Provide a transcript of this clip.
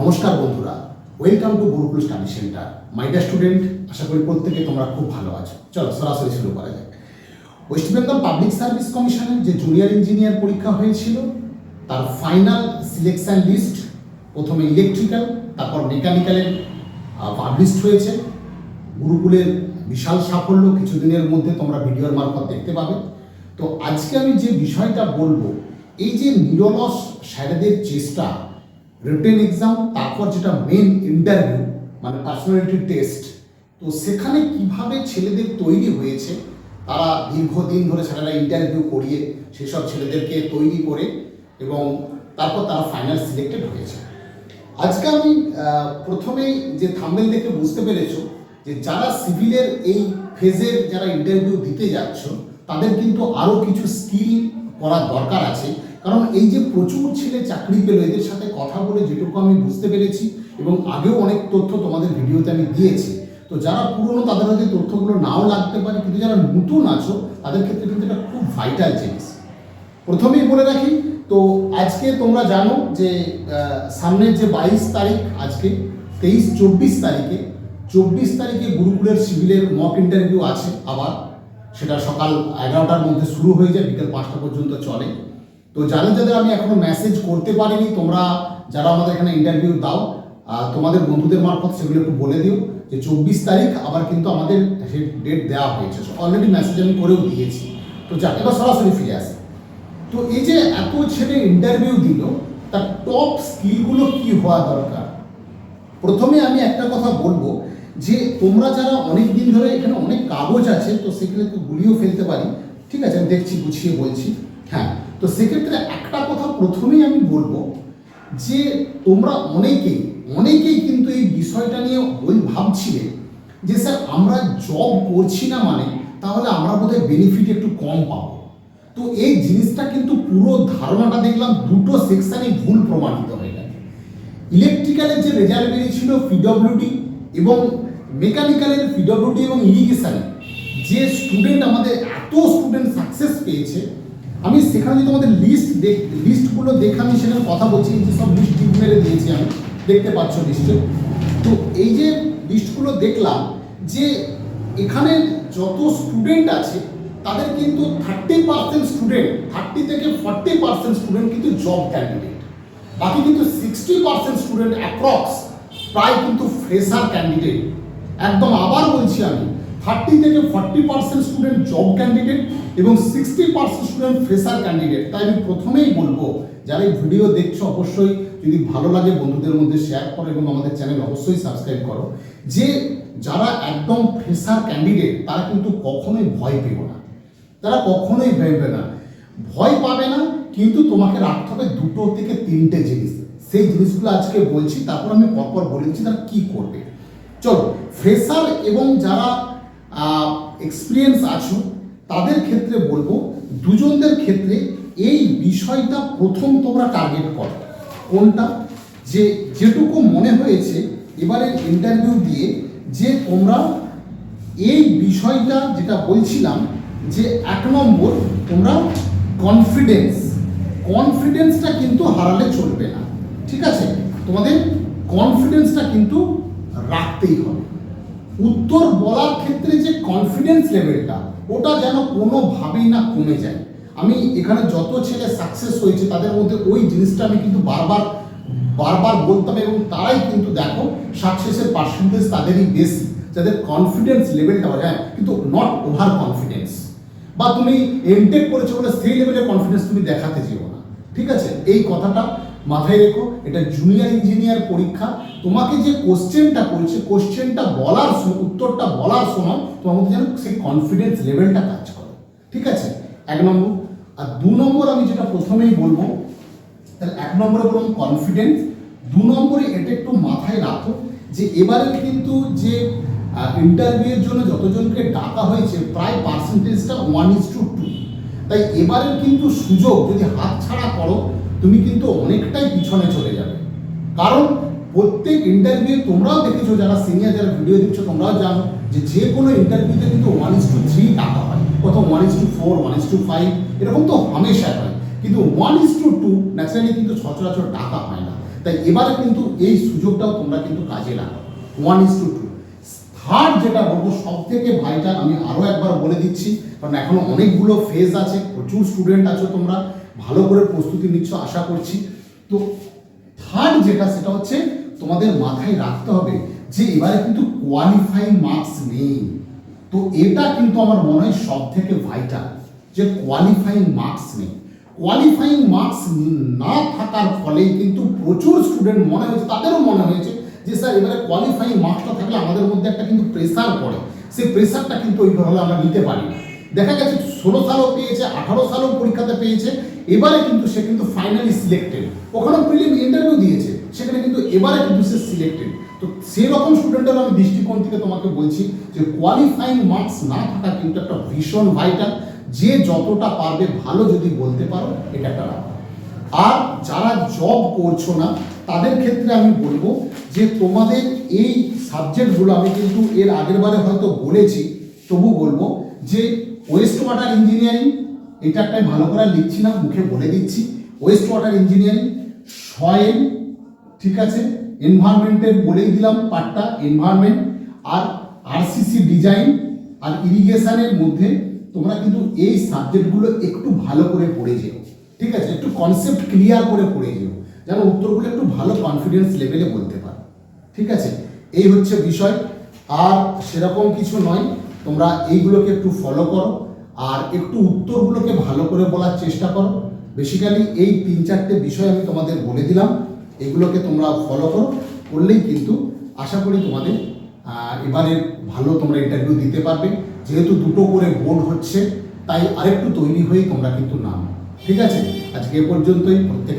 নমস্কার বন্ধুরা welcome to Gurukul study centre my dear student আশা করি প্রত্যেকে তোমরা খুব ভালো আছো। চলো, সরাসরি শুরু করা যাক। ওয়েস্ট বেঙ্গল পাবলিক সার্ভিস কমিশনের যে জুনিয়র ইঞ্জিনিয়ার পরীক্ষা হয়েছিল, তার ফাইনাল সিলেকশন লিস্ট প্রথমে ইলেকট্রিক্যাল তারপর মেকানিক্যালের পাবলিশড হয়েছে। গুরুকুলের বিশাল সাফল্য কিছুদিনের মধ্যে তোমরা ভিডিওর মারফত দেখতে পাবে। তো আজকে আমি যে বিষয়টা বলব, এই যে নিরলস স্যারেদের চেষ্টা রিটেন এক্সাম তারপর যেটা মেন ইন্টারভিউ মানে পার্সোনালিটি টেস্ট তো সেখানে কীভাবে ছেলেদের তৈরি হয়েছে, তারা দীর্ঘদিন ধরে স্যারেরা ইন্টারভিউ করিয়ে সেসব ছেলেদেরকে তৈরি করে এবং তারপর তারা ফাইনাল সিলেক্টেড হয়েছে। আজকে আমি প্রথমেই যে থাম্বেল দেখে বুঝতে পেরেছ যে যারা সিভিলের এই ফেজের যারা ইন্টারভিউ দিতে যাচ্ছ, তাদের কিন্তু আরও কিছু স্কিল করার দরকার আছে। কারণ এই যে প্রচুর ছেলে চাকরি পেল, এদের সাথে কথা বলে যেটুকু আমি বুঝতে পেরেছি এবং আগেও অনেক তথ্য তোমাদের ভিডিওতে আমি দিয়েছি। তো যারা পুরনো, তাদের হয়তো তথ্যগুলো নাও লাগতে পারে, কিন্তু যারা নতুন আছো, তাদের ক্ষেত্রে কিন্তু এটা খুব ভাইটাল জিনিস। প্রথমেই বলে রাখি, তো আজকে তোমরা জানো যে সামনের যে বাইশ তারিখ আজকে, তেইশ চব্বিশ তারিখে চব্বিশ তারিখে গুরুকুলের সিভিলের মক ইন্টারভিউ আছে আবার। সেটা সকাল এগারোটার মধ্যে শুরু হয়ে যায়, বিকেল পাঁচটা পর্যন্ত চলে। তো যাদের যাদের আমি এখনও মেসেজ করতে পারিনি, তোমরা যারা আমাদের এখানে ইন্টারভিউ দাও তোমাদের বন্ধুদের মারফত সেগুলো একটু বলে দিও যে চব্বিশ তারিখ আবার কিন্তু আমাদের ডেট দেওয়া হয়েছে। অলরেডি মেসেজ আমি করেও দিয়েছি। তো যাক, এবার সরাসরি ফিরে আসি। তো এই যে এত ছেলে ইন্টারভিউ দিল, তার টপ স্কিলগুলো কি হওয়া দরকার? প্রথমে আমি একটা কথা বলব যে তোমরা যারা অনেক দিন ধরে এখানে অনেক কাগজ আছে, তো সেগুলোকে গুলিয়েও ফেলতে পারি। ঠিক আছে, আমি দেখছি, গুছিয়ে বলছি। হ্যাঁ তো সেক্ষেত্রে একটা কথা প্রথমেই আমি বলব যে তোমরা অনেকেই অনেকেই কিন্তু এই বিষয়টা নিয়ে ওই ভাবছিলে যে স্যার আমরা জব করছি না মানে তাহলে আমরা বোধহয় বেনিফিট একটু কম পাবো। তো এই জিনিসটা কিন্তু পুরো ধারণাটা দেখলাম দুটো সেকশনে ভুল প্রমাণিত হয়ে গেল। ইলেকট্রিক্যালের যে রেজাল্ট বেরিয়েছিল পিডব্লিউডি এবং মেকানিক্যালের পিডব্লিউডি এবং ইরিগেশনে যে স্টুডেন্ট আমাদের এত স্টুডেন্ট সাকসেস পেয়েছে আমি সেখানে যদি তোমাদের লিস্ট দেখ লিস্টগুলো দেখে আমি সেখানে কথা বলছি যে সব লিস্ট টিক মেরে দিয়েছি আমি, দেখতে পাচ্ছ লিস্টে তো এই যে লিস্টগুলো দেখলাম, যে এখানে যত স্টুডেন্ট আছে, তাদের কিন্তু থার্টি পার্সেন্ট স্টুডেন্ট থার্টি থেকে ফর্টি পার্সেন্ট স্টুডেন্ট কিন্তু জব ক্যান্ডিডেট বাকি কিন্তু সিক্সটি পার্সেন্ট স্টুডেন্ট অ্যাপ্রক্স প্রায় কিন্তু ফ্রেশার ক্যান্ডিডেট একদম আবার বলছি আমি থার্টি থেকে forty percent student job candidate এবং sixty percent student fresher candidate তাই আমি প্রথমেই বলব, যারা এই ভিডিও দেখছ, অবশ্যই যদি ভালো লাগে বন্ধুদের মধ্যে শেয়ার করো এবং আমাদের চ্যানেল অবশ্যই সাবস্ক্রাইব করো। যে যারা একদম ফ্রেশার ক্যান্ডিডেট তারা কিন্তু কখনোই ভয় পেও না। তারা কখনোই ভেবে না। ভয় পাবে না, কিন্তু তোমাকে রাখতে হবে দুটো থেকে তিনটে জিনিস। সেই জিনিসগুলো আজকে বলছি, তারপর আমি পরপর বলে দিচ্ছি তারা কী করবে। চলো ফ্রেশার এবং যারা এক্সপিরিয়েন্স আছো, তাদের ক্ষেত্রে বলব, দুজনদের ক্ষেত্রে এই বিষয়টা প্রথম তোমরা টার্গেট করো। কোনটা? যে যেটুকু মনে হয়েছে এবারে ইন্টারভিউ দিয়ে যে তোমরা এই বিষয়টা যেটা বলছিলাম, যে এক নম্বর তোমরা কনফিডেন্স কনফিডেন্সটা কিন্তু হারালে চলবে না। ঠিক আছে? তোমাদের কনফিডেন্সটা কিন্তু রাখতেই হবে। উত্তর বলার ক্ষেত্রে যে কনফিডেন্স লেভেলটা ওটা যেন কোনোভাবেই না কমে যায়। আমি এখানে যত ছেলে সাকসেস হয়েছে, তাদের মধ্যে ওই জিনিসটা আমি কিন্তু বারবার বারবার বলতাম এবং তারাই কিন্তু দেখো সাকসেসের পার্সেন্টেজ তাদেরই বেশি, যাদের কনফিডেন্স লেভেলটা হয়, কিন্তু নট ওভার কনফিডেন্স বা তুমি এমটেক করেছ বলে সেই লেভেলের কনফিডেন্স তুমি দেখাতে যেও না। ঠিক আছে? এই কথাটা মাথায় রেখো, এটা জুনিয়র ইঞ্জিনিয়ার পরীক্ষা। তোমাকে যে কোশ্চেনটা করেছে কোশ্চেনটা বলার সময় উত্তরটা বলার সময় তোমার মধ্যে যেন সেই কনফিডেন্স লেভেলটা কাজ করে। ঠিক আছে? এক নম্বর। আর দু নম্বর আমি যেটা প্রথমেই বলব, তাহলে এক নম্বরে বলুন কনফিডেন্স দু নম্বরে এটা একটু মাথায় রাখো যে এবারে কিন্তু যে ইন্টারভিউয়ের জন্য যতজনকে ডাকা হয়েছে, প্রায় পার্সেন্টেজটা ওয়ান ইজ টু টু তাই এবারের কিন্তু সুযোগ যদি হাতছাড়া করো তুমি কিন্তু অনেকটাই পিছনে চলে যাবে। কারণ প্রত্যেক ইন্টারভিউ তোমরাও দেখেছ, যারা সিনিয়র যারা ভিডিও দেখছ তোমরাও জানো যে যে কোনো ইন্টারভিউতে কিন্তু ওয়ান ইস টু থ্রি টাকা হয়। কোথাও one is two four one is two five এরকম তো হামেশা হয়। কিন্তু one is two two naturally কিন্তু সচরাচর টাকা হয় না। তাই এবারে কিন্তু এই সুযোগটাও তোমরা কিন্তু কাজে লাগাও। One is two two third যেটা বলব সব থেকে ভাইটাল আমি আরও একবার বলে দিচ্ছি, কারণ এখনও অনেকগুলো ফেজ আছে, প্রচুর স্টুডেন্ট আছো তোমরা। ভালো করে প্রস্তুতি নিচ্ছ, আশা করছি। তো থার্ড যেটা, সেটা হচ্ছে তোমাদের মাথায় রাখতে হবে যে এবারে কিন্তু কোয়ালিফাইং মার্কস নেই। তো এটা কিন্তু আমার মনে হয় সব থেকে ভাইটাল যে কোয়ালিফাইং মার্কস নেই। কোয়ালিফাইং মার্কস না থাকার ফলে কিন্তু প্রচুর স্টুডেন্ট মনে হয়েছে, তাদেরও মনে হয়েছে যে স্যার, এবারে কোয়ালিফাইং মার্কসটা থাকলে আমাদের মধ্যে একটা কিন্তু প্রেসার পড়ে। সেই প্রেসারটা কিন্তু ওইভাবে আমরা নিতে পারি না। দেখা গেছে ষোলো সালও পেয়েছে, আঠারো সালও পরীক্ষাতে পেয়েছে, এবারে কিন্তু সে কিন্তু ফাইনালি সিলেক্টেড ওখানে প্রিলিম ইন্টারভিউ দিয়েছে, সেখানে কিন্তু এবারে কিন্তু সে সিলেক্টেড তো সেরকম স্টুডেন্টের আমি দৃষ্টিকোণ থেকে তোমাকে বলছি যে কোয়ালিফাইং মার্কস না থাকা কিন্তু একটা ভীষণ ভাইটাল যে যতটা পারবে ভালো যদি বলতে পারো, এটা একটা ব্যাপার। আর যারা জব করছ না, তাদের ক্ষেত্রে আমি বলব যে তোমাদের এই সাবজেক্টগুলো আমি কিন্তু এর আগের বারে হয়তো বলেছি, তবু বলব যে ওয়েস্ট ওয়াটার ইঞ্জিনিয়ারিং এটা একটা ভালো করে লিখছি না, মুখে বলে দিচ্ছি। ওয়েস্ট ওয়াটার ইঞ্জিনিয়ারিং সয়েল ঠিক আছে? এনভায়রনমেন্টের বলেই দিলাম পার্টটা এনভায়রনমেন্ট আর আরসিসি ডিজাইন আর ইরিগেশনের মধ্যে তোমরা কিন্তু এই সাবজেক্টগুলো একটু ভালো করে পড়ে যেও, ঠিক আছে? একটু কনসেপ্ট ক্লিয়ার করে পড়ে যেও, যেন উত্তরগুলো একটু ভালো কনফিডেন্স লেভেলে বলতে পারো, ঠিক আছে? এই হচ্ছে বিষয়। আর সেরকম কিছু নয় তোমরা এইগুলোকে একটু ফলো করো, আর একটু উত্তরগুলোকে ভালো করে বলার চেষ্টা করো। বেসিক্যালি এই তিন চারটে বিষয় আমি তোমাদের বলে দিলাম, এগুলোকে তোমরা ফলো করো। করলেই কিন্তু আশা করি তোমাদের এবারে ভালো তোমরা ইন্টারভিউ দিতে পারবে। যেহেতু দুটো করে বোর্ড হচ্ছে, তাই আরেকটু তৈরি হয়েই তোমরা কিন্তু নাম। ঠিক আছে? আজকে এ পর্যন্তই, প্রত্যেক